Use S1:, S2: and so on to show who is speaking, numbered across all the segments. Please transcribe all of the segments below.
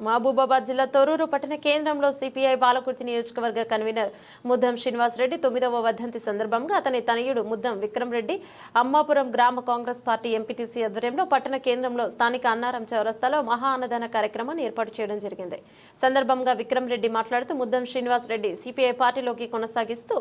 S1: మహబూబాబాద్ జిల్లా తొరూరు పట్టణ కేంద్రంలో సిపిఐ బాలకుర్తి నియోజకవర్గ కన్వీనర్ ముద్దం శ్రీనివాస్ రెడ్డి తొమ్మిదవ వర్ధంతి సందర్భంగా అతని తనయుడు ముద్దం విక్రమ్ రెడ్డి అమ్మాపురం గ్రామ కాంగ్రెస్ పార్టీ ఎంపీటీసీ ఆధ్వర్యంలో పట్టణ కేంద్రంలో స్థానిక అన్నారం చౌరస్తాలో మహా అన్నదాన కార్యక్రమాన్ని ఏర్పాటు చేయడం జరిగింది. సందర్భంగా విక్రమ్ రెడ్డి మాట్లాడుతూ ముద్దం శ్రీనివాస్ రెడ్డి సిపిఐ పార్టీలోకి కొనసాగిస్తూ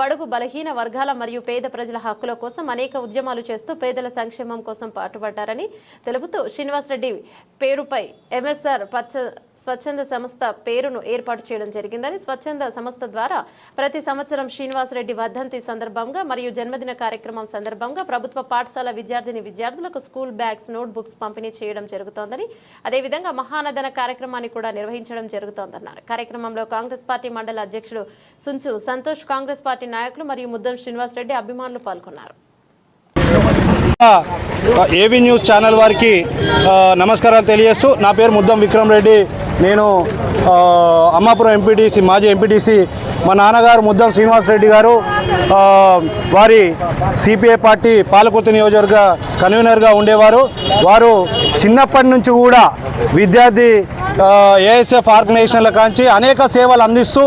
S1: బడుగు బలహీన వర్గాల మరియు పేద ప్రజల హక్కుల కోసం అనేక ఉద్యమాలు చేస్తూ పేదల సంక్షేమం కోసం పాటుపడ్డారని తెలుపుతూ శ్రీనివాస్ రెడ్డి పేరుపై ఎంఎస్ఆర్ పచ్చ స్వచ్ఛ స్వచ్ఛంద సంస్థ పేరును ఏర్పాటు చేయడం జరిగిందని స్వచ్ఛంద సంస్థ ద్వారా ప్రతి సంవత్సరం శ్రీనివాస్ రెడ్డి వర్ధంతి సందర్భంగా మరియు జన్మదిన కార్యక్రమం సందర్భంగా ప్రభుత్వ పాఠశాల విద్యార్థిని విద్యార్థులకు స్కూల్ బ్యాగ్స్ నోట్ బుక్స్ పంపిణీ చేయడం జరుగుతోందని అదేవిధంగా మహానదన కార్యక్రమాన్ని కూడా నిర్వహించడం జరుగుతోందన్నారు. కార్యక్రమంలో కాంగ్రెస్ పార్టీ మండల అధ్యక్షుడు సుంచు సంతోష్ కాంగ్రెస్ పార్టీ నాయకులు మరియు ముద్దం శ్రీనివాస్ రెడ్డి అభిమానులు పాల్గొన్నారు.
S2: ఏవి న్యూస్ ఛానల్ వారికి నమస్కారాలు తెలియజేస్తూ నా పేరు ముద్దం విక్రమ్ రెడ్డి. నేను అమ్మాపురం ఎంపీటీసీ మాజీ ఎంపీటీసీ మా నాన్నగారు ముద్దం శ్రీనివాస్ రెడ్డి గారు వారి సిపిఐ పార్టీ పాలకుర్తి నియోజకవర్గ కన్వీనర్గా ఉండేవారు. వారు చిన్నప్పటి నుంచి కూడా విద్యార్థి ఏఎస్ఎఫ్ ఆర్గనైజేషన్ల కాంచి అనేక సేవలు అందిస్తూ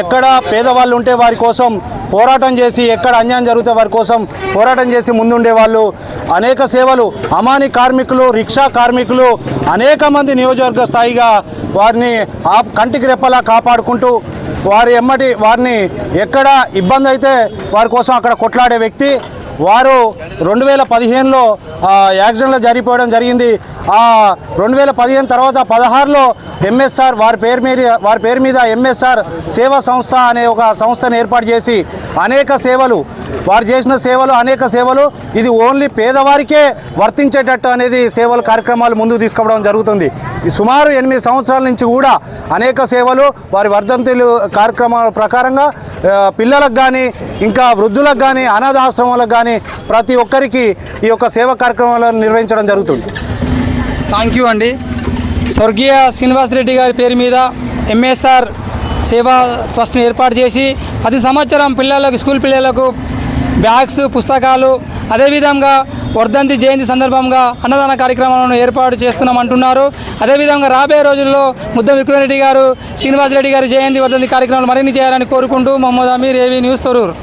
S2: ఎక్కడ పేదవాళ్ళు ఉంటే వారి కోసం పోరాటం చేసి ఎక్కడ అన్యాయం జరిగితే వారి కోసం పోరాటం చేసి ముందుండే వాళ్ళు అనేక సేవలు అమాని కార్మికులు రిక్షా కార్మికులు అనేక మంది నియోజకవర్గ స్థాయిగా వారిని ఆ కంటికి రెప్పలా కాపాడుకుంటూ వారి ఎమ్మటి వారిని ఎక్కడ ఇబ్బంది అయితే వారి కోసం అక్కడ కొట్లాడే వ్యక్తి వారు రెండు వేల పదిహేనులో యాక్సిడెంట్లో జరిగిపోవడం జరిగింది. ఆ రెండు వేల పదిహేను తర్వాత పదహారులో ఎంఎస్ఆర్ వారి పేరు మీద వారి పేరు మీద ఎంఎస్ఆర్ సేవా సంస్థ అనే ఒక సంస్థను ఏర్పాటు చేసి అనేక సేవలు వారు చేసిన సేవలు అనేక సేవలు ఇది ఓన్లీ పేదవారికే వర్తించేటట్టు అనేది సేవల కార్యక్రమాలు ముందుకు తీసుకోవడం జరుగుతుంది. సుమారు ఎనిమిది సంవత్సరాల నుంచి కూడా అనేక సేవలు వారి వర్ధంతులు కార్యక్రమాల ప్రకారంగా పిల్లలకు కానీ ఇంకా వృద్ధులకు కానీ అనాథాశ్రమాలకు కానీ ప్రతి ఒక్కరికి ఈ యొక్క సేవా కార్యక్రమాలను నిర్వహించడం జరుగుతుంది.
S3: థ్యాంక్ యూ అండి. స్వర్గీయ శ్రీనివాస్ రెడ్డి గారి పేరు మీద ఎంఎస్ఆర్ సేవా ట్రస్ట్ను ఏర్పాటు చేసి ప్రతి సంవత్సరం పిల్లలకు స్కూల్ పిల్లలకు బ్యాగ్స్ పుస్తకాలు అదేవిధంగా వర్ధంతి జయంతి సందర్భంగా అన్నదాన కార్యక్రమాలను ఏర్పాటు చేస్తున్నామంటున్నారు. అదేవిధంగా రాబోయే రోజుల్లో ముద్ద విక్రమరెడ్డి గారు శ్రీనివాస్ రెడ్డి గారి జయంతి వర్ధంతి కార్యక్రమాలు మరిన్ని చేయాలని కోరుకుంటూ మహమ్మద్ అమీర్ ఏవి న్యూస్ తొరూరు.